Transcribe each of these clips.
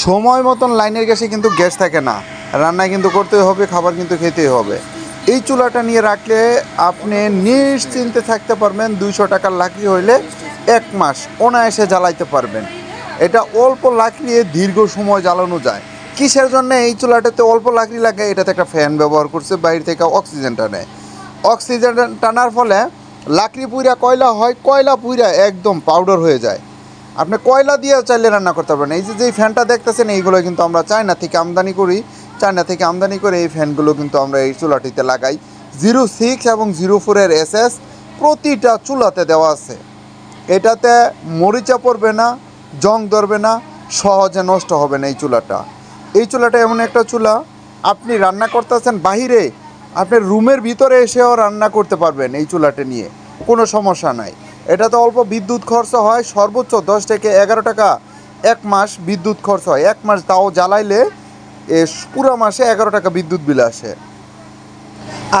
সময় মতন লাইনের গ্যাসে কিন্তু গ্যাস থাকে না। রান্না কিন্তু করতে হবে, খাবার কিন্তু খেতেই হবে। এই চুলাটা নিয়ে রাখলে আপনি নিশ্চিন্তে থাকতে পারবেন দুইশো টাকার লাকড়ি হইলে এক মাস অনায়াসে জ্বালাইতে পারবেন। এটা অল্প লাকড়ি দিয়ে দীর্ঘ সময় জ্বালানো যায়। কিসের জন্য এই চুলাটাতে অল্প লাকড়ি লাগে এটাতে একটা ফ্যান ব্যবহার করছে, বাইরে থেকে অক্সিজেন টানে। অক্সিজেন টানার ফলে লাকড়ি পুইরা, কয়লা হয়, কয়লা পুইরা একদম পাউডার হয়ে যায়। আপনি কয়লা দিয়ে চাইলে রান্না করতে পারবেন। এই যে যেই ফ্যানটা দেখতেছেন, এইগুলো কিন্তু আমরা চায়না থেকে আমদানি করি। চায়না থেকে আমদানি করে এই ফ্যানগুলো কিন্তু আমরা এই চুলাটিতে লাগাই। জিরো সিক্স এবং জিরো ফোরের এস এস প্রতিটা চুলাতে দেওয়া আছে। এটাতে মরিচা পড়বে না, জং ধরবে না, সহজে নষ্ট হবে না এই চুলাটা। এই চুলাটা এমন একটা চুলা, আপনি রান্না করতেছেন বাহিরে, আপনি রুমের ভিতরে এসেও রান্না করতে পারবেন এই চুলাটা নিয়ে। কোনো সমস্যা নাই। এটাতে অল্প বিদ্যুৎ খরচ হয়, সর্বোচ্চ দশ থেকে এগারো টাকা এক মাস বিদ্যুৎ খরচ হয়। এক মাস তাও জ্বালাইলে এ পুরো মাসে এগারো টাকা বিদ্যুৎ বিল আসে।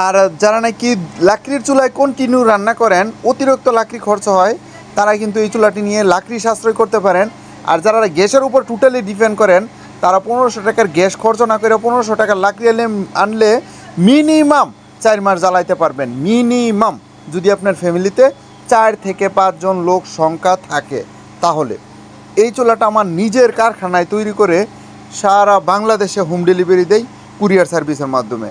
আর যারা নাকি লাকড়ির চুলায় কন্টিনিউ রান্না করেন, অতিরিক্ত লাকড়ি খরচ হয় তারা কিন্তু এই চুলাটি নিয়ে লাকড়ি সাশ্রয় করতে পারেন। আর যারা গ্যাসের উপর টোটালি ডিপেন্ড করেন, তারা পনেরোশো টাকার গ্যাস খরচ না করে পনেরোশো টাকার লাকড়ি এনে আনলে মিনিমাম চার মাস জ্বালাইতে পারবেন। মিনিমাম যদি আপনার ফ্যামিলিতে চার থেকে পাঁচজন লোক সংখ্যা থাকে। তাহলে এই চুলাটা আমার নিজের কারখানায় তৈরি করে সারা বাংলাদেশে হোম ডেলিভারি দেয় কুরিয়ার সার্ভিসের মাধ্যমে।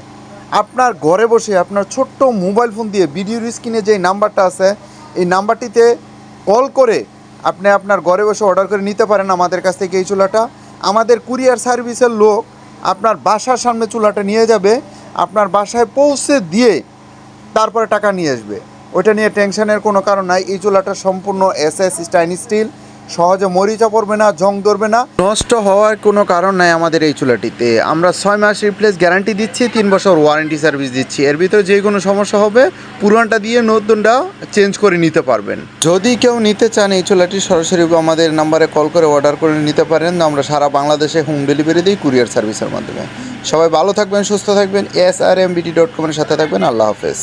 আপনার ঘরে বসে আপনার ছোট্ট মোবাইল ফোন দিয়ে ভিডিওর স্ক্রিনে যে নাম্বারটা আছে, এই নাম্বারটিতে কল করে আপনি আপনার ঘরে বসে অর্ডার করে নিতে পারেন আমাদের কাছ থেকে এই চুলাটা। আমাদের কুরিয়ার সার্ভিসের লোক আপনার বাসার সামনে চুলাটা নিয়ে যাবে, আপনার বাসায় পৌঁছে দিয়ে তারপরে টাকা নিয়ে আসবে। ওইটা নিয়ে টেনশনের কোনো কারণ নাই। এই চুলাটা সম্পূর্ণ এস এস স্টাইন স্টিল। সহজে মরিচা পড়বে না, জং ধরবে না। নষ্ট হওয়ার কোনো কারণ নাই আমাদের এই চুলাটিতে। আমরা ছয় মাস রিপ্লেস গ্যারান্টি দিচ্ছি, তিন বছর ওয়ারেন্টি সার্ভিস দিচ্ছি। এর ভিতরে যে কোনো সমস্যা হবে, পুরানটা দিয়ে নতুনটা চেঞ্জ করে নিতে পারবেন। যদি কেউ নিতে চান এই চুলাটি, সরাসরি আমাদের নাম্বারে কল করে অর্ডার করে নিতে পারেন। আমরা সারা বাংলাদেশে হোম ডেলিভারি দিই কুরিয়ার সার্ভিসের মাধ্যমে। সবাই ভালো থাকবেন, সুস্থ থাকবেন। S R M BT dot কমের সাথে থাকবেন। আল্লাহ হাফেজ।